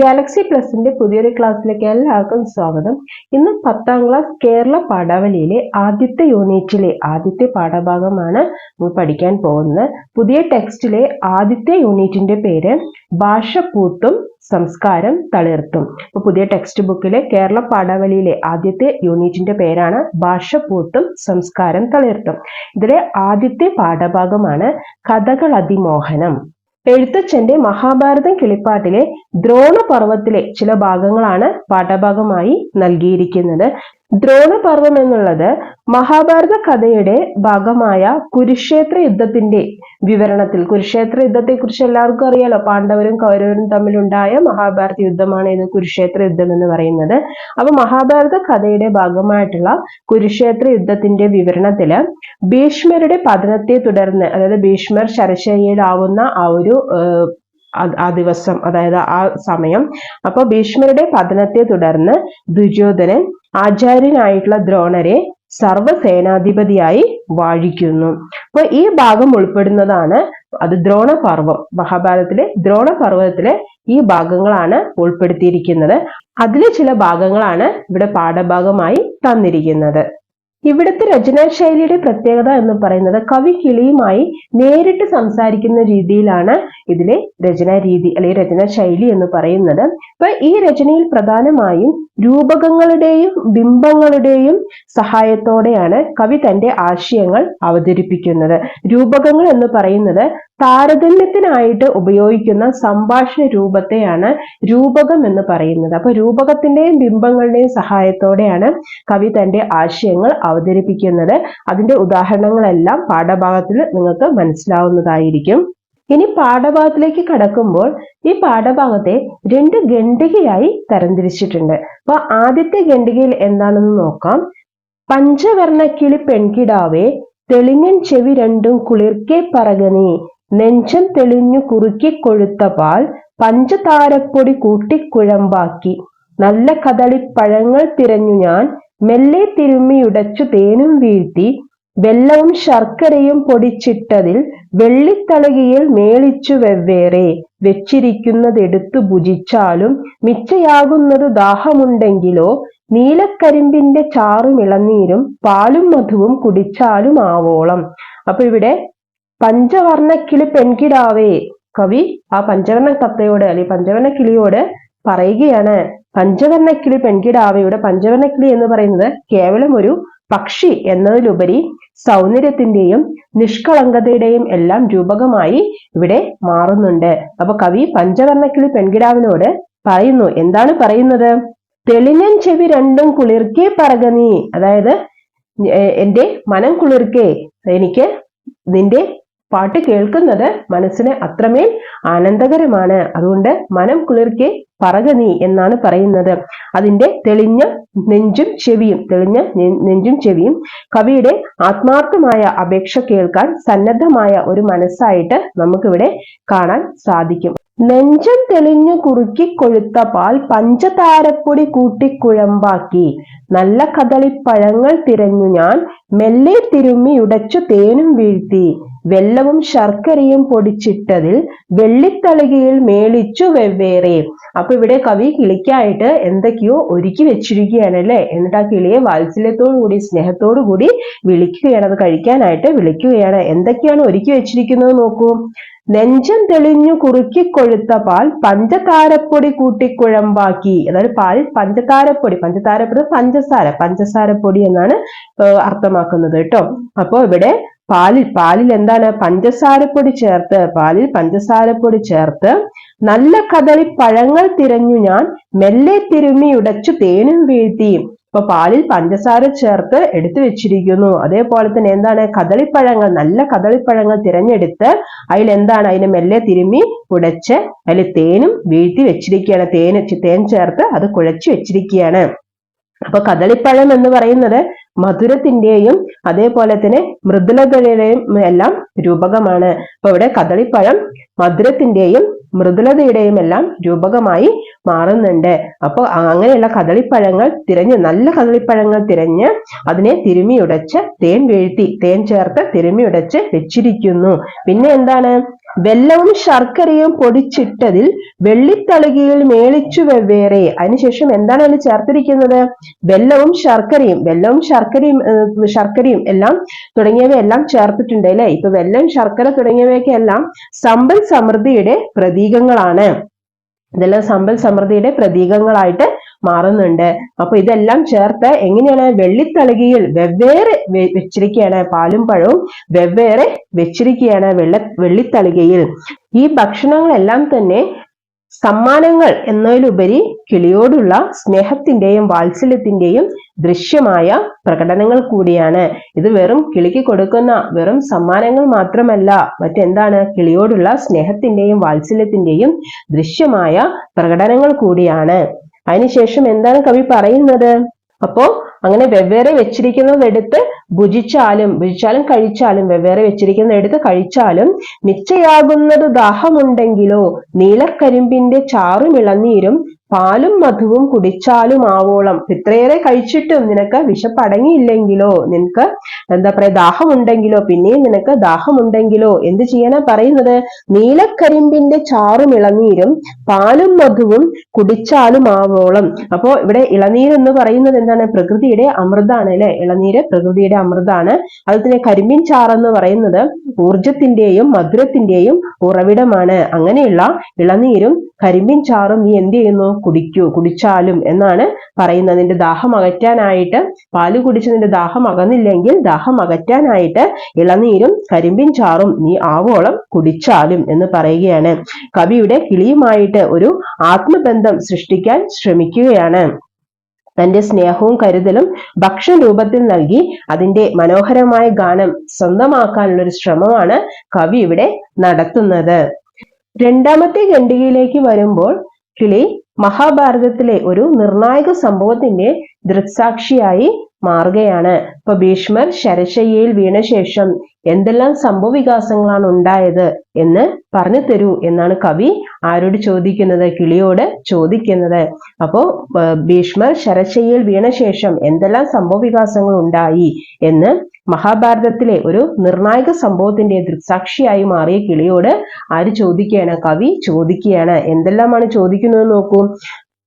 Galaxy പ്ലസിന്റെ പുതിയൊരു ക്ലാസ്സിലേക്ക് എല്ലാവർക്കും സ്വാഗതം. ഇന്ന് പത്താം ക്ലാസ് കേരള പാഠാവലിയിലെ ആദ്യത്തെ യൂണിറ്റിലെ ആദ്യത്തെ പാഠഭാഗമാണ് നമ്മൾ പഠിക്കാൻ പോകുന്നത്. പുതിയ ടെക്സ്റ്റിലെ ആദ്യത്തെ യൂണിറ്റിന്റെ പേര് ഭാഷ പൂത്തും സംസ്കാരം തളിർത്തും. അപ്പൊ പുതിയ ടെക്സ്റ്റ് ബുക്കിലെ കേരള പാഠാവലിയിലെ ആദ്യത്തെ യൂണിറ്റിന്റെ പേരാണ് ഭാഷ പൂത്തും സംസ്കാരം തളിർത്തും. ഇതിലെ ആദ്യത്തെ പാഠഭാഗമാണ് കഥകൾ അതിമോഹനം. എഴുത്തച്ഛന്റെ മഹാഭാരതം കിളിപ്പാട്ടിലെ ദ്രോണപർവത്തിലെ ചില ഭാഗങ്ങളാണ് പാഠഭാഗമായി നൽകിയിരിക്കുന്നത്. ദ്രോണപർവം എന്നുള്ളത് മഹാഭാരത കഥയുടെ ഭാഗമായ കുരുക്ഷേത്ര യുദ്ധത്തിന്റെ വിവരണത്തിൽ. കുരുക്ഷേത്ര യുദ്ധത്തെ കുറിച്ച് എല്ലാവർക്കും അറിയാലോ. പാണ്ഡവരും കൗരവരും തമ്മിലുണ്ടായ മഹാഭാരത യുദ്ധമാണ് ഇത് കുരുക്ഷേത്ര യുദ്ധം എന്ന് പറയുന്നത്. അപ്പൊ മഹാഭാരത കഥയുടെ ഭാഗമായിട്ടുള്ള കുരുക്ഷേത്ര യുദ്ധത്തിന്റെ വിവരണത്തിൽ ഭീഷ്മരുടെ പതനത്തെ തുടർന്ന് അതായത് ഭീഷ്മർ ശരശയ്യയിലാവുന്ന ആ ഒരു ആ ദിവസം അതായത് ആ സമയം അപ്പൊ ഭീഷ്മരുടെ പതനത്തെ തുടർന്ന് ദുര്യോധനൻ ആചാര്യനായിട്ടുള്ള ദ്രോണരെ സർവസേനാധിപതിയായി വാഴിക്കുന്നു. അപ്പൊ ഈ ഭാഗം ഉൾപ്പെടുന്നതാണ് അത് ദ്രോണപർവം മഹാഭാരതത്തിലെ ദ്രോണപർവതത്തിലെ ഈ ഭാഗങ്ങളാണ് ഉൾപ്പെടുത്തിയിരിക്കുന്നത്. അതിലെ ചില ഭാഗങ്ങളാണ് ഇവിടെ പാഠഭാഗമായി തന്നിരിക്കുന്നത്. ഇവിടുത്തെ രചനാശൈലിയുടെ പ്രത്യേകത എന്ന് പറയുന്നത് കവി കിളിയുമായി നേരിട്ട് സംസാരിക്കുന്ന രീതിയിലാണ് ഇതിലെ രചനാ രീതി അല്ലെങ്കിൽ രചനാ ശൈലി എന്ന് പറയുന്നത്. അപ്പൊ ഈ രചനയിൽ പ്രധാനമായും രൂപകങ്ങളുടെയും ബിംബങ്ങളുടെയും സഹായത്തോടെയാണ് കവി തന്റെ ആശയങ്ങൾ അവതരിപ്പിക്കുന്നത്. രൂപകങ്ങൾ എന്ന് പറയുന്നത് താരതമ്യത്തിനായിട്ട് ഉപയോഗിക്കുന്ന സംഭാഷണ രൂപത്തെയാണ് രൂപകം എന്ന് പറയുന്നത്. അപ്പൊ രൂപകത്തിന്റെയും ബിംബങ്ങളുടെയും സഹായത്തോടെയാണ് കവി തന്റെ ആശയങ്ങൾ അവതരിപ്പിക്കുന്നത്. അതിന്റെ ഉദാഹരണങ്ങളെല്ലാം പാഠഭാഗത്തിൽ നിങ്ങൾക്ക് മനസ്സിലാവുന്നതായിരിക്കും. ഇനി പാഠഭാഗത്തിലേക്ക് കടക്കുമ്പോൾ ഈ പാഠഭാഗത്തെ രണ്ട് ഖണ്ഡികയായി തരംതിരിച്ചിട്ടുണ്ട്. അപ്പൊ ആദ്യത്തെ ഖണ്ഡികയിൽ എന്താണെന്ന് നോക്കാം. പഞ്ചവർണക്കിളി പെൺകിടാവേ തെളിഞ്ഞൻ ചെവി രണ്ടും കുളിർക്കെ പറകനീ നെഞ്ചം തെളിഞ്ഞു കുറുക്കി കൊഴുത്ത പാൽ പഞ്ചതാരപ്പൊടി കൂട്ടിക്കുഴമ്പാക്കി നല്ല കദളിപ്പഴങ്ങൾ തിരഞ്ഞു ഞാൻ മെല്ലെ തിരുമ്മിയുടച്ചു തേനും വീഴ്ത്തി വെള്ളവും ശർക്കരയും പൊടിച്ചിട്ടതിൽ വെള്ളിത്തളകിയിൽ മേളിച്ചു വെവ്വേറെ വെച്ചിരിക്കുന്നതെടുത്തു ഭുജിച്ചാലും മിച്ചയാകുന്നത് ദാഹമുണ്ടെങ്കിലോ നീലക്കരിമ്പിന്റെ ചാറും ഇളനീരും പാലും മധുവും കുടിച്ചാലും ആവോളം. അപ്പൊ ഇവിടെ പഞ്ചവർണ കിളി പെൺകിടാവേ. കവി ആ പഞ്ചവർണ തത്തയോട് അല്ലെങ്കിൽ പഞ്ചവർണ കിളിയോട് പറയുകയാണ്. പഞ്ചവർണ കിളി പെൺകിടാവയുടെ പഞ്ചവർണ കിളി എന്ന് പറയുന്നത് കേവലം ഒരു പക്ഷി എന്നതിലുപരി സൗന്ദര്യത്തിന്റെയും നിഷ്കളങ്കതയുടെയും എല്ലാം രൂപകമായി ഇവിടെ മാറുന്നുണ്ട്. അപ്പൊ കവി പഞ്ചവർണ കിളി പെൺകിടാവിനോട് പറയുന്നു. എന്താണ് പറയുന്നത്? തെളിഞ്ഞൻ ചെവി രണ്ടും കുളിർക്കേ പറകനീ അതായത് എന്റെ മനം കുളിർക്കേ. എനിക്ക് നിന്റെ പാട്ട് കേൾക്കുന്നത് മനസ്സിന് അത്രമേൽ ആനന്ദകരമാണ്. അതുകൊണ്ട് മനം കുളിർക്കെ പറക നീ എന്നാണ് പറയുന്നത്. അതിന്റെ തെളിഞ്ഞ നെഞ്ചും ചെവിയും തെളിഞ്ഞ നെഞ്ചും ചെവിയും കവിയുടെ ആത്മാർത്ഥമായ അപേക്ഷ കേൾക്കാൻ സന്നദ്ധമായ ഒരു മനസ്സായിട്ട് നമുക്കിവിടെ കാണാൻ സാധിക്കും. നെഞ്ചം തെളിഞ്ഞു കുറുക്കി കൊഴുത്ത പാൽ പഞ്ചതാരപ്പൊടി കൂട്ടി കുഴമ്പാക്കി നല്ല കദളിപ്പഴങ്ങൾ തിരഞ്ഞു ഞാൻ മെല്ലെ തിരുമ്മി ഉടച്ചു തേനും വീഴ്ത്തി. വെള്ളവും ശർക്കരയും പൊടിച്ചിട്ടതിൽ വെള്ളിത്തളികയിൽ മേളിച്ചു വെവ്വേറെ. അപ്പൊ ഇവിടെ കവി കിളിക്കായിട്ട് എന്തൊക്കെയോ ഒരുക്കി വെച്ചിരിക്കുകയാണ് അല്ലെ? എന്നിട്ട് ആ കിളിയെ വാത്സല്യത്തോടു കൂടി സ്നേഹത്തോടു കൂടി വിളിക്കുകയാണ്. അത് കഴിക്കാനായിട്ട് വിളിക്കുകയാണ്. എന്തൊക്കെയാണ് ഒരുക്കി വെച്ചിരിക്കുന്നത് നോക്കൂ. നെഞ്ചം തെളിഞ്ഞു കുറുക്കി കൊഴുത്ത പാൽ പഞ്ചതാരപ്പൊടി കൂട്ടിക്കുഴമ്പാക്കി. അതായത് പാൽ പഞ്ചതാരപ്പൊടി പഞ്ചതാരപ്പൊടി പഞ്ചസാര. പഞ്ചസാരപ്പൊടി എന്നാണ് അർത്ഥമാക്കുന്നത് കേട്ടോ. അപ്പോ ഇവിടെ പാലിൽ പാലിൽ എന്താണ്? പഞ്ചസാരപ്പൊടി ചേർത്ത് പാലിൽ പഞ്ചസാരപ്പൊടി ചേർത്ത് നല്ല കദളി പഴങ്ങൾ തിരഞ്ഞു ഞാൻ മെല്ലെ തിരുമി ഉടച്ചു തേനും വീഴ്ത്തി. ഇപ്പൊ പാലിൽ പഞ്ചസാര ചേർത്ത് എടുത്തു വെച്ചിരിക്കുന്നു. അതേപോലെ തന്നെ എന്താണ്? കദളിപ്പഴങ്ങൾ നല്ല കദളിപ്പഴങ്ങൾ തിരഞ്ഞെടുത്ത് അതിൽ എന്താണ്? അതിനെ മെല്ലെ തിരുമി ഉടച്ച് അതിൽ തേനും വീഴ്ത്തി വെച്ചിരിക്കുകയാണ്. തേൻ തേൻ ചേർത്ത് അത് കുഴച്ചു വെച്ചിരിക്കുകയാണ്. അപ്പൊ കദളിപ്പഴം എന്ന് പറയുന്നത് മധുരത്തിന്റെയും അതേപോലെ തന്നെ മൃദുലതയുടെയും എല്ലാം രൂപകമാണ്. അപ്പൊ ഇവിടെ കദളിപ്പഴം മധുരത്തിന്റെയും മൃദുലതയുടെയും എല്ലാം രൂപകമായി മാറുന്നുണ്ട്. അപ്പോൾ അങ്ങനെയുള്ള കദളിപ്പഴങ്ങൾ തിരഞ്ഞ് നല്ല കദളിപ്പഴങ്ങൾ തിരഞ്ഞ് അതിനെ തിരുമിയുടച്ച് തേൻ വീഴ്ത്തി തേൻ ചേർത്ത് തിരുമിയുടച്ച് വെച്ചിരിക്കുന്നു. പിന്നെ എന്താണ്? വെല്ലവും ശർക്കരയും പൊടിച്ചിട്ടതിൽ വെള്ളിത്തളികയിൽ മേളിച്ചു വെവ്വേറെ. അതിനുശേഷം എന്താണ് അതിൽ ചേർത്തിരിക്കുന്നത്? വെല്ലവും ശർക്കരയും വെല്ലവും ശർക്കരയും ശർക്കരയും എല്ലാം തുടങ്ങിയവയെല്ലാം ചേർത്തിട്ടുണ്ട് അല്ലെ? ഇപ്പൊ വെല്ലം ശർക്കര തുടങ്ങിയവയൊക്കെ എല്ലാം സമ്പൽ സമൃദ്ധിയുടെ പ്രതീകങ്ങളാണ്. ഇതെല്ലാം സമ്പൽ സമൃദ്ധിയുടെ പ്രതീകങ്ങളായിട്ട് മാറുന്നുണ്ട്. അപ്പൊ ഇതെല്ലാം ചേർത്ത് എങ്ങനെയാണ്? വെള്ളിത്തളികയിൽ വെവ്വേറെ വെച്ചിരിക്കുകയാണ് പാലും പഴവും വെവ്വേറെ വെച്ചിരിക്കുകയാണ് വെള്ള വെള്ളിത്തളികയിൽ. ഈ ഭക്ഷണങ്ങളെല്ലാം തന്നെ സമ്മാനങ്ങൾ എന്നതിലുപരി കിളിയോടുള്ള സ്നേഹത്തിന്റെയും വാത്സല്യത്തിന്റെയും ദൃശ്യമായ പ്രകടനങ്ങൾ കൂടിയാണ്. ഇത് വെറും കിളിക്ക് കൊടുക്കുന്ന വെറും സമ്മാനങ്ങൾ മാത്രമല്ല മറ്റെന്താണ്? കിളിയോടുള്ള സ്നേഹത്തിന്റെയും വാത്സല്യത്തിന്റെയും ദൃശ്യമായ പ്രകടനങ്ങൾ കൂടിയാണ്. അതിനുശേഷം എന്താണ് കവി പറയുന്നത്? അപ്പോ അങ്ങനെ വെവ്വേറെ വെച്ചിരിക്കുന്നത് എടുത്ത് ഭുജിച്ചാലും ഭുജിച്ചാലും കഴിച്ചാലും വെവ്വേറെ വെച്ചിരിക്കുന്നത് എടുത്ത് കഴിച്ചാലും മിച്ചയാകുന്നത് ദാഹമുണ്ടെങ്കിലോ നീലക്കരിമ്പിന്റെ ചാറും ഇളനീരും പാലും മധുവും കുടിച്ചാലും ആവോളം ഇത്രയേറെ കഴിച്ചിട്ടും നിനക്ക് വിശപ്പടങ്ങിയില്ലെങ്കിലോ? നിനക്ക് എന്താ പറയാ ദാഹമുണ്ടെങ്കിലോ? പിന്നെയും നിനക്ക് ദാഹമുണ്ടെങ്കിലോ? എന്ത് ചെയ്യാനാ പറയുന്നത്? നീലക്കരിമ്പിന്റെ ചാറും ഇളനീരും പാലും മധുവും കുടിച്ചാലും ആവോളം അപ്പോ ഇവിടെ ഇളനീർ എന്ന് പറയുന്നത് എന്താണ്? പ്രകൃതിയുടെ അമൃതാണ് അല്ലെ? ഇളനീര് പ്രകൃതിയുടെ അമൃതാണ്. അതുപോലെ തന്നെ കരിമ്പിൻ ചാറെന്ന് പറയുന്നത് ഊർജത്തിന്റെയും മധുരത്തിന്റെയും ഉറവിടമാണ്. അങ്ങനെയുള്ള ഇളനീരും കരിമ്പിൻ ചാറും നീ എന്ത് ചെയ്യുന്നു? കുടിക്കൂ കുടിച്ചാലും എന്നാണ് പറയുന്നത്. നിന്റെ ദാഹം അകറ്റാനായിട്ട് പാൽ കുടിച്ച് നിന്റെ ദാഹം അകന്നില്ലെങ്കിൽ ദാഹം അകറ്റാനായിട്ട് ഇളനീരും കരിമ്പിൻ ചാറും നീ ആവോളം കുടിച്ചാലും എന്ന് പറയുകയാണ്. കവിയുടെ കിളിയുമായിട്ട് ഒരു ആത്മബന്ധം സൃഷ്ടിക്കാൻ ശ്രമിക്കുകയാണ്. തന്റെ സ്നേഹവും കരുതലും ഭക്ഷണ രൂപത്തിൽ നൽകി അതിന്റെ മനോഹരമായ ഗാനം സ്വന്തമാക്കാനുള്ള ഒരു ശ്രമമാണ് കവി ഇവിടെ നടത്തുന്നത്. രണ്ടാമത്തെ ഖണ്ഡികയിലേക്ക് വരുമ്പോൾ കിളി മഹാഭാരതത്തിലെ ഒരു നിർണായക സംഭവത്തിന്റെ ദൃക്സാക്ഷിയായി മാറുകയാണ്. ഇപ്പൊ ഭീഷ്മർ ശരശയ്യയിൽ വീണ ശേഷം എന്തെല്ലാം സംഭവവികാസങ്ങളാണ് ഉണ്ടായത് എന്ന് പറഞ്ഞു തരൂ എന്നാണ് കവി ആരോട് ചോദിക്കുന്നത് കിളിയോട് ചോദിക്കുന്നത്. അപ്പോ ഭീഷ്മർ ശരശയ്യയിൽ വീണ ശേഷം എന്തെല്ലാം സംഭവവികാസങ്ങൾ ഉണ്ടായി എന്ന് മഹാഭാരതത്തിലെ ഒരു നിർണായക സംഭവത്തിന്റെ ദൃക്സാക്ഷിയായി മാറിയ കിളിയോട് ആര് ചോദിക്കുകയാണ്? കവി ചോദിക്കുകയാണ്. എന്തെല്ലാമാണ് ചോദിക്കുന്നത് നോക്കൂ.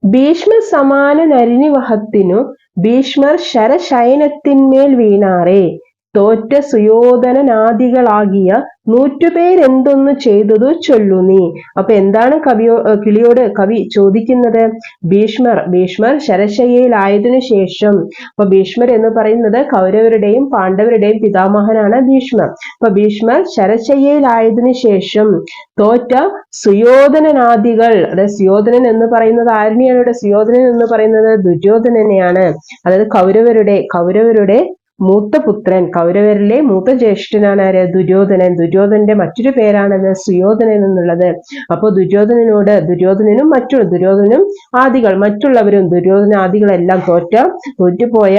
ഭീഷ്മ സമാന നരിനിവഹത്തിനു ഭീഷ്മർ ശരശയനത്തിന്മേൽ വീണാറേ. തോറ്റ സുയോധനനാദികളാകിയ നൂറ്റുപേരെന്തൊന്നു ചെയ്തതു ചൊല്ലു നീ. അപ്പൊ എന്താണ് കവിയോ കിളിയോട് കവി ചോദിക്കുന്നത്? ഭീഷ്മർ ഭീഷ്മർ ശരശയ്യയിലായതിനു ശേഷം. അപ്പൊ ഭീഷ്മർ എന്ന് പറയുന്നത് കൗരവരുടെയും പാണ്ഡവരുടെയും പിതാമഹനാണ് ഭീഷ്മർ. അപ്പൊ ഭീഷ്മർ ശരശയ്യയിലായതിനു ശേഷം തോറ്റ സുയോധനനാദികൾ അതായത് സുയോധനൻ എന്ന് പറയുന്നത് ആരണിയാണ് ഇവിടെ? സുയോധനൻ എന്ന് പറയുന്നത് ദുര്യോധനനെയാണ്. അതായത് കൗരവരുടെ കൗരവരുടെ മൂത്ത പുത്രൻ കൗരവരിലെ മൂത്ത ജ്യേഷ്ഠനാണ് ആര്? ദുര്യോധനൻ. ദുര്യോധനന്റെ മറ്റൊരു പേരാണത് സുയോധനൻ എന്നുള്ളത്. അപ്പോൾ ദുര്യോധനനോട് ദുര്യോധനനും മറ്റു ദുര്യോധനും ആദികൾ മറ്റുള്ളവരും ദുര്യോധന ആദികളെല്ലാം തോറ്റ തോറ്റുപോയ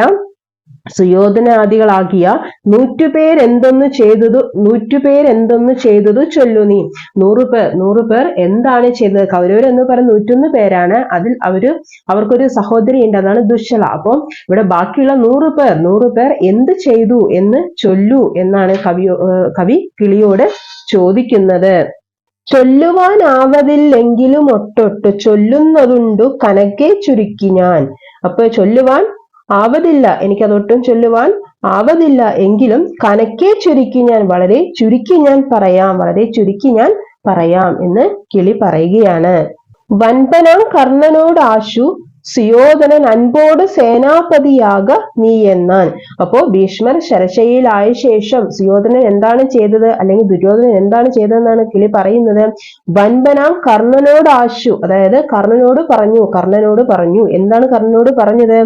സുയോധനാദികളാകിയ നൂറ്റുപേരെന്തൊന്ന് ചെയ്തതു നൂറ്റുപേരെന്തൊന്ന് ചെയ്തതു ചൊല്ലു നീ. നൂറു പേർ നൂറു പേർ എന്താണ് ചെയ്തത്? കൗരവർ എന്ന് പറയുന്ന നൂറ്റൊന്ന് പേരാണ്. അതിൽ അവർ അവർക്കൊരു സഹോദരി ഉണ്ട്. അതാണ് ദുശ്ശല. അപ്പം ഇവിടെ ബാക്കിയുള്ള നൂറു പേർ നൂറു പേർ എന്ത് ചെയ്തു എന്ന് ചൊല്ലു എന്നാണ് കവി കവി കിളിയോട് ചോദിക്കുന്നത്. ചൊല്ലുവാനാവതില്ലെങ്കിലും ഒട്ടൊട്ട് ചൊല്ലുന്നതുണ്ടു കനക്കെ ചുരുക്കി ഞാൻ. അപ്പൊ ചൊല്ലുവാൻ ആവതില്ല. എനിക്കതൊട്ടും ചൊല്ലുവാൻ ആവതില്ല. എങ്കിലും കനക്കെ ചുരുക്കി ഞാൻ വളരെ ചുരുക്കി ഞാൻ പറയാം. വളരെ ചുരുക്കി ഞാൻ പറയാം എന്ന് കിളി പറയുകയാണ്. വൻപനാം കർണനോട് ആശു സുയോധനൻ അൻപോട് സേനാപതിയാക നീ എന്നാൻ. അപ്പോ ഭീഷ്മർ ശരശയിലായ ശേഷം സുയോധനൻ എന്താണ് ചെയ്തത്? അല്ലെങ്കിൽ ദുര്യോധനൻ എന്താണ് ചെയ്തതെന്നാണ് കിളി പറയുന്നത്? വൻപനാം കർണനോട് ആശു അതായത് കർണനോട് പറഞ്ഞു കർണനോട് പറഞ്ഞു. എന്താണ് കർണനോട് പറഞ്ഞത്?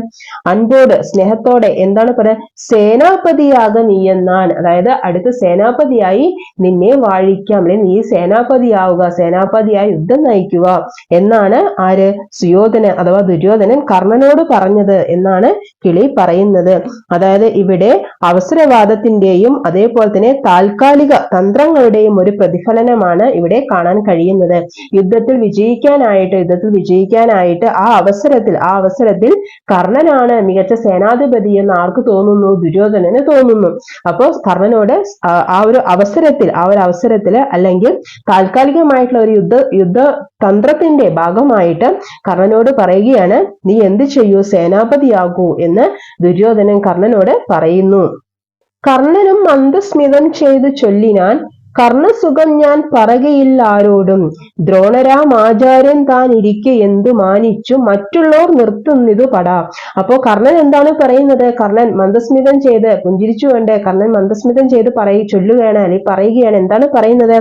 അൻപോട് സ്നേഹത്തോടെ എന്താണ് പറയുക സേനാപതിയാക നീ എന്നാൻ. അതായത് അടുത്ത സേനാപതിയായി നിന്നെ വാഴിക്കാം. അല്ലെങ്കിൽ നീ സേനാപതിയാവുക സേനാപതിയായി യുദ്ധം നയിക്കുക എന്നാണ് ആര്? സുയോധന അഥവാ ദുര്യോധന ദുര്യോധനൻ കർണനോട് പറഞ്ഞത് എന്നാണ് കിളി പറയുന്നത്. അതായത് ഇവിടെ അവസരവാദത്തിന്റെയും അതേപോലെ തന്നെ താൽക്കാലിക തന്ത്രങ്ങളുടെയും ഒരു പ്രതിഫലനമാണ് ഇവിടെ കാണാൻ കഴിയുന്നത്. യുദ്ധത്തിൽ വിജയിക്കാനായിട്ട് യുദ്ധത്തിൽ വിജയിക്കാനായിട്ട് ആ അവസരത്തിൽ ആ അവസരത്തിൽ കർണനാണ് മികച്ച സേനാധിപതി എന്ന് ആർക്ക് തോന്നുന്നു? ദുര്യോധനന് തോന്നുന്നു. അപ്പോൾ കർണനോട് ആ ഒരു അവസരത്തിൽ ആ ഒരു അവസരത്തിൽ അല്ലെങ്കിൽ താൽക്കാലികമായിട്ടുള്ള ഒരു യുദ്ധ യുദ്ധ തന്ത്രത്തിന്റെ ഭാഗമായിട്ട് കർണനോട് പറയുകയാണ് നീ എന്ത് ചെയ്യൂ? സേനാപതിയാകൂ എന്ന് ദുര്യോധനൻ കർണനോട് പറയുന്നു. കർണനും മന്ദസ്മിതം ചെയ്ത് ചൊല്ലിനാൻ കർണസുഖം ഞാൻ പറകയില്ല ആരോടും ദ്രോണരാം ആചാര്യൻ താൻ ഇരിക്കെ എന്ത് മാനിച്ചു മറ്റുള്ളവർ നിർത്തുന്നിതു പടാ. അപ്പോ കർണൻ എന്താണ് പറയുന്നത്? കർണൻ മന്ദസ്മിതം ചെയ്ത് പുഞ്ചിരിച്ചു വേണ്ടേ കർണൻ മന്ദസ്മിതം ചെയ്ത് പറയി ചൊല്ലുകയാണ് അല്ലെങ്കിൽ പറയുകയാണ്. എന്താണ് പറയുന്നത്?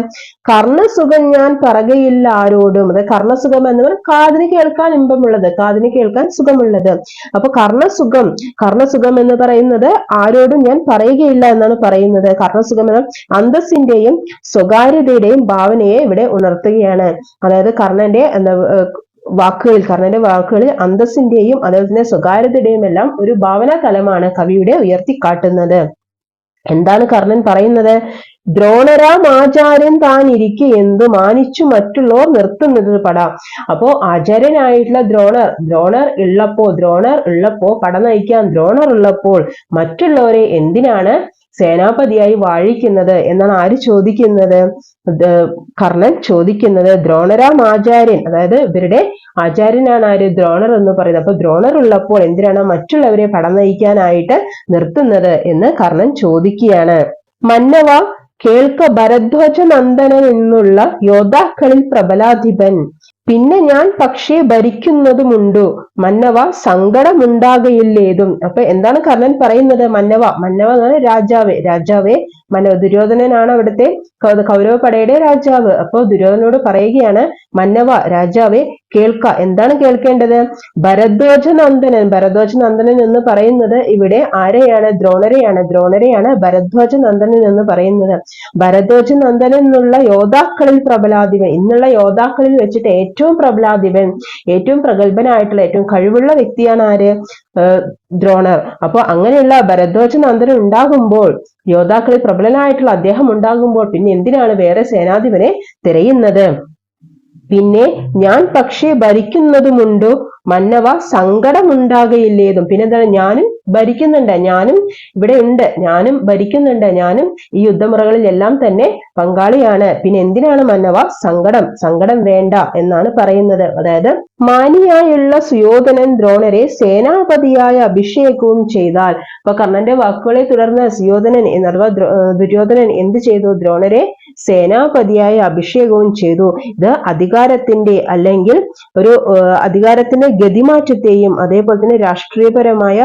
കർണസുഖം ഞാൻ പറകയില്ല ആരോടും അത് കർണസുഖം എന്ന് പറഞ്ഞാൽ കാതിന് കേൾക്കാൻ ഇമ്പമുള്ളത് കാതിന് കേൾക്കാൻ സുഖമുള്ളത്. അപ്പൊ കർണസുഖം കർണസുഖം എന്ന് പറയുന്നത് ആരോടും ഞാൻ പറയുകയില്ല എന്നാണ് പറയുന്നത്. കർണസുഖം എന്ന അന്തസ്സിന്റെയും സ്വകാര്യതയുടെയും ഭാവനയെ ഇവിടെ ഉണർത്തുകയാണ്. അതായത് കർണന്റെ എന്താ വാക്കുകളിൽ കർണന്റെ വാക്കുകളിൽ അന്തസ്സിന്റെയും അതുപോലെ തന്നെ സ്വകാര്യതയുടെയും എല്ലാം ഒരു ഭാവന തലമാണ് കവിയുടെ ഉയർത്തിക്കാട്ടുന്നത്. എന്താണ് കർണൻ പറയുന്നത്? ദ്രോണരാം ആചാര്യൻ താൻ ഇരിക്കെ എന്തു മാനിച്ചു മറ്റുള്ളവർ നിർത്തുന്നത് പട. അപ്പോ ആചാര്യനായിട്ടുള്ള ദ്രോണർ ദ്രോണർ ഉള്ളപ്പോ ദ്രോണർ ഉള്ളപ്പോ പട നയിക്കാൻ ദ്രോണർ ഉള്ളപ്പോൾ മറ്റുള്ളവരെ എന്തിനാണ് സേനാപതിയായി വാഴിക്കുന്നത് എന്നാണ് ആര് ചോദിക്കുന്നത്? കർണൻ ചോദിക്കുന്നത് ദ്രോണരാം ആചാര്യൻ അതായത് ഇവരുടെ ആചാര്യനാണ് ആര്? ദ്രോണർ എന്ന് പറയുന്നത്. അപ്പൊ ദ്രോണർ ഉള്ളപ്പോൾ എന്തിനാണ് മറ്റുള്ളവരെ പടം നയിക്കാനായിട്ട് നിർത്തുന്നത് എന്ന് കർണൻ ചോദിക്കുകയാണ്. മന്നവ കേൾക്ക ഭരദ്വാജ നന്ദനൻ എന്നുള്ള യോദ്ധാക്കളിൽ പ്രബലാധിപൻ. പിന്നെ ഞാൻ പക്ഷേ ഭരിക്കുന്നതുമുണ്ടു? മന്നവ സങ്കടമുണ്ടാകയില്ലേതും. അപ്പൊ എന്താണ് കർണൻ പറയുന്നത്? മന്നവ മന്നവ രാജാവേ. രാജാവേ മന്നവ ദുര്യോധനനാണ് അവിടുത്തെ കൗരവ പടയുടെ രാജാവ്. അപ്പോൾ ദുര്യോധനോട് പറയുകയാണ് മന്നവ രാജാവെ കേൾക്ക. എന്താണ് കേൾക്കേണ്ടത്? ഭരദ്വാജ നന്ദനൻ ഭരദ്വാജ നന്ദനൻ എന്ന് പറയുന്നത് ഇവിടെ ആരെയാണ്? ദ്രോണരെയാണ്. ദ്രോണരെയാണ് ഭരദ്വാജ നന്ദനൻ എന്ന് പറയുന്നത്. ഭരദ്വാജ നന്ദനൻ എന്നുള്ള യോദ്ധാക്കളിൽ പ്രബലാധിപൻ. ഇന്നുള്ള യോദ്ധാക്കളിൽ വെച്ചിട്ട് ഏറ്റവും പ്രബലാധിപൻ ഏറ്റവും പ്രഗത്ഭനായിട്ടുള്ള ഏറ്റവും കഴിവുള്ള വ്യക്തിയാണ് ആര്? ദ്രോണർ. അപ്പോൾ അങ്ങനെയുള്ള ഭരദ്വാജ നന്ദനൻ ഉണ്ടാകുമ്പോൾ യോദ്ധാക്കളിൽ പ്രബലനായിട്ടുള്ള അദ്ദേഹം ഉണ്ടാകുമ്പോൾ പിന്നെ എന്തിനാണ് വേറെ സേനാധിപനെ തിരയുന്നത്? പിന്നെ ഞാൻ പക്ഷേ ഭരിക്കുന്നതുമുണ്ടോ മന്നവ സങ്കടമുണ്ടാകയില്ലേതും. പിന്നെന്താണ് ഞാനും ഭരിക്കുന്നുണ്ട്. ഞാനും ഇവിടെ ഉണ്ട്. ഞാനും ഭരിക്കുന്നുണ്ട്. ഞാനും ഈ യുദ്ധമുറകളിലെല്ലാം തന്നെ പങ്കാളിയാണ്. പിന്നെ എന്തിനാണ് മന്നവ? സങ്കടം. സങ്കടം വേണ്ട എന്നാണ് പറയുന്നത്. അതായത് മാനിയായുള്ള സുയോധനൻ ദ്രോണരെ സേനാപതിയായ അഭിഷേകവും ചെയ്താൽ. അപ്പൊ കർണന്റെ വാക്കുകളെ തുടർന്ന് സുയോധനൻ അഥവാ ദുര്യോധനൻ എന്ത് ചെയ്തു? ദ്രോണരെ സേനാപതിയായ അഭിഷേകവും ചെയ്തു. ഇത് അധികാരത്തിന്റെ അല്ലെങ്കിൽ ഒരു അധികാരത്തിന്റെ ഗതിമാറ്റത്തെയും അതേപോലെ തന്നെ രാഷ്ട്രീയപരമായ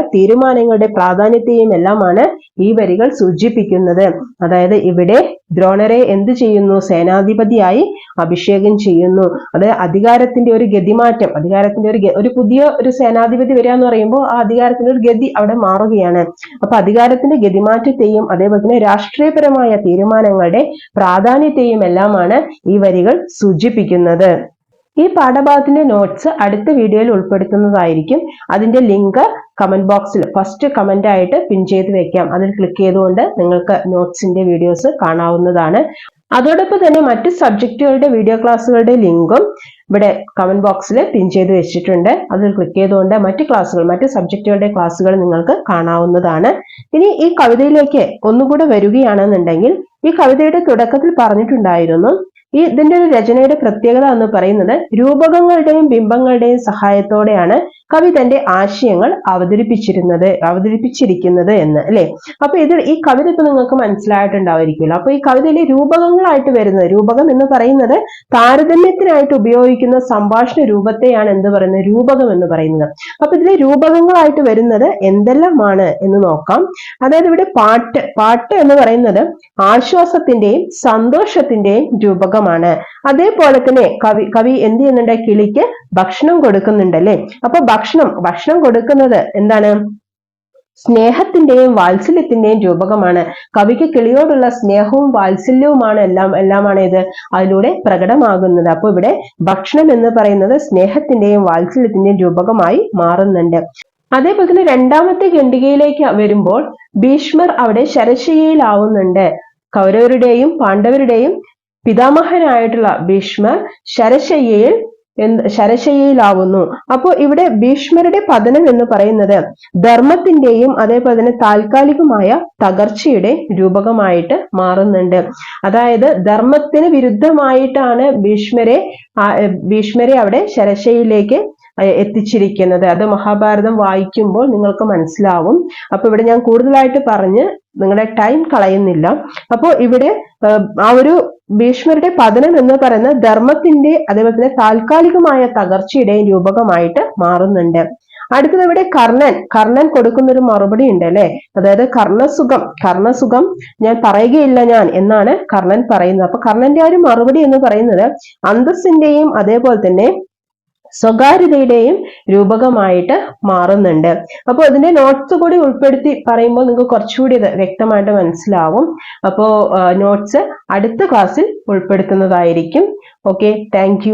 തീരുമാനങ്ങളുടെ പ്രാധാന്യത്തെയും എല്ലാമാണ് ഈ വരികൾ സൂചിപ്പിക്കുന്നത്. അതായത് ഇവിടെ ദ്രോണരെ എന്ത് ചെയ്യുന്നു? സേനാധിപതിയായി അഭിഷേകം ചെയ്യുന്നു. അത് അധികാരത്തിന്റെ ഒരു ഗതിമാറ്റം അധികാരത്തിന്റെ ഒരു ഒരു പുതിയ ഒരു സേനാധിപതി വരിക എന്ന് പറയുമ്പോൾ ആ അധികാരത്തിന്റെ ഒരു ഗതി അവിടെ മാറുകയാണ്. അപ്പൊ അധികാരത്തിന്റെ ഗതിമാറ്റത്തെയും അതേപോലെ തന്നെ രാഷ്ട്രീയപരമായ തീരുമാനങ്ങളുടെ പ്രാധാന്യത്തെയും എല്ലാമാണ് ഈ വരികൾ സൂചിപ്പിക്കുന്നത്. ഈ പാഠഭാഗത്തിന്റെ നോട്ട്സ് അടുത്ത വീഡിയോയിൽ ഉൾപ്പെടുത്തുന്നതായിരിക്കും. അതിന്റെ ലിങ്ക് കമന്റ് ബോക്സിൽ ഫസ്റ്റ് കമന്റ് ആയിട്ട് പിൻ ചെയ്ത് വെക്കാം. അതിൽ ക്ലിക്ക് ചെയ്തുകൊണ്ട് നിങ്ങൾക്ക് നോട്ട്സിന്റെ വീഡിയോസ് കാണാവുന്നതാണ്. അതോടൊപ്പം തന്നെ മറ്റ് സബ്ജക്റ്റുകളുടെ വീഡിയോ ക്ലാസ്സുകളുടെ ലിങ്കും ഇവിടെ കമന്റ് ബോക്സിൽ പിൻ ചെയ്ത് വെച്ചിട്ടുണ്ട്. അതിൽ ക്ലിക്ക് ചെയ്തുകൊണ്ട് മറ്റ് ക്ലാസ്സുകൾ മറ്റ് സബ്ജക്റ്റുകളുടെ ക്ലാസ്സുകൾ നിങ്ങൾക്ക് കാണാവുന്നതാണ്. ഇനി ഈ കവിതയിലേക്ക് ഒന്നുകൂടെ വരികയാണെന്നുണ്ടെങ്കിൽ ഈ കവിതയുടെ തുടക്കത്തിൽ പറഞ്ഞിട്ടുണ്ടായിരുന്നു ഈ ഇതിന്റെ ഒരു രചനയുടെ പ്രത്യേകത എന്ന് പറയുന്നത് രൂപകങ്ങളുടെയും ബിംബങ്ങളുടെയും സഹായത്തോടെയാണ് കവി തന്റെ ആശയങ്ങൾ അവതരിപ്പിച്ചിരുന്നത് അവതരിപ്പിച്ചിരിക്കുന്നത് എന്ന് അല്ലെ? അപ്പൊ ഇത് ഈ കവിത ഇപ്പൊ നിങ്ങൾക്ക് മനസ്സിലായിട്ടുണ്ടാവുമായിരിക്കുമല്ലോ അപ്പൊ ഈ കവിതയിലെ രൂപകങ്ങളായിട്ട് വരുന്നത് രൂപകം എന്ന് പറയുന്നത് താരതമ്യത്തിനായിട്ട് ഉപയോഗിക്കുന്ന സംഭാഷണ രൂപത്തെയാണ് എന്ത് പറയുന്നത്? രൂപകം എന്ന് പറയുന്നത്. അപ്പൊ ഇതിലെ രൂപകങ്ങളായിട്ട് വരുന്നത് എന്തെല്ലാമാണ് എന്ന് നോക്കാം. അതായത് ഇവിടെ പാട്ട് പാട്ട് എന്ന് പറയുന്നത് ആശ്വാസത്തിന്റെയും സന്തോഷത്തിന്റെയും രൂപകമാണ്. അതേപോലെ തന്നെ കവി കവി എന്ത് ചെയ്യുന്നുണ്ട്? കിളിക്ക് ഭക്ഷണം കൊടുക്കുന്നുണ്ട് അല്ലെ? അപ്പൊ ഭക്ഷണം ഭക്ഷണം കൊടുക്കുന്നത് എന്താണ്? സ്നേഹത്തിന്റെയും വാത്സല്യത്തിന്റെയും രൂപകമാണ്. കവിക്ക് കിളിയോടുള്ള സ്നേഹവും വാത്സല്യവുമാണ് എല്ലാം എല്ലാമാണ് ഇത് അതിലൂടെ പ്രകടമാകുന്നത്. അപ്പോൾ ഇവിടെ ഭക്ഷണം എന്ന് പറയുന്നത് സ്നേഹത്തിന്റെയും വാത്സല്യത്തിന്റെയും രൂപകമായി മാറുന്നുണ്ട്. അതേപോലെ തന്നെ രണ്ടാമത്തെ ഖണ്ഡികയിലേക്ക് വരുമ്പോൾ ഭീഷ്മർ അവിടെ ശരശയ്യയിലാവുന്നുണ്ട്. കൗരവരുടെയും പാണ്ഡവരുടെയും പിതാമഹനായിട്ടുള്ള ഭീഷ്മർ ശരശയ്യയിൽ എന്ത് ശരശയ്യയിലാവുന്നു. അപ്പോൾ ഇവിടെ ഭീഷ്മരുടെ പതനം എന്ന് പറയുന്നത് ധർമ്മത്തിന്റെയും അതേപോലെ തന്നെ താൽക്കാലികമായ തകർച്ചയുടെ രൂപകമായിട്ട് മാറുന്നുണ്ട്. അതായത് ധർമ്മത്തിന് വിരുദ്ധമായിട്ടാണ് ഭീഷ്മരെ ഭീഷ്മരെ അവിടെ ശരശയിലേക്ക് എത്തിച്ചിരിക്കുന്നത്. അത് മഹാഭാരതം വായിക്കുമ്പോൾ നിങ്ങൾക്ക് മനസ്സിലാവും. അപ്പൊ ഇവിടെ ഞാൻ കൂടുതലായിട്ട് പറഞ്ഞ് നിങ്ങളുടെ ടൈം കളയുന്നില്ല. അപ്പോൾ ഇവിടെ ആ ഒരു ഭീഷ്മരുടെ പതനം എന്ന് പറയുന്ന ധർമ്മത്തിന്റെ അതേപോലെ തന്നെ താൽക്കാലികമായ തകർച്ചയുടെ രൂപകമായിട്ട് മാറുന്നുണ്ട്. അടുത്തത് ഇവിടെ കർണൻ. കർണൻ കൊടുക്കുന്ന ഒരു മറുപടി ഉണ്ട് അല്ലെ? അതായത് കർണസുഖം. കർണസുഖം ഞാൻ പറയുകയില്ല ഞാൻ എന്നാണ് കർണൻ പറയുന്നത്. അപ്പൊ കർണന്റെ ആ ഒരു മറുപടി എന്ന് പറയുന്നത് അന്തസ്സിന്റെയും അതേപോലെ തന്നെ സ്വകാര്യതയുടെയും രൂപകമായിട്ട് മാറുന്നുണ്ട്. അപ്പോൾ ഇതിന്റെ നോട്ട്സ് കൂടി ഉൾപ്പെടുത്തി പറയുമ്പോൾ നിങ്ങൾക്ക് കുറച്ചുകൂടി ഇത് വ്യക്തമായിട്ട് മനസ്സിലാവും. അപ്പോൾ നോട്ട്സ് അടുത്ത ക്ലാസ്സിൽ ഉൾപ്പെടുത്തുന്നതായിരിക്കും. Okay thank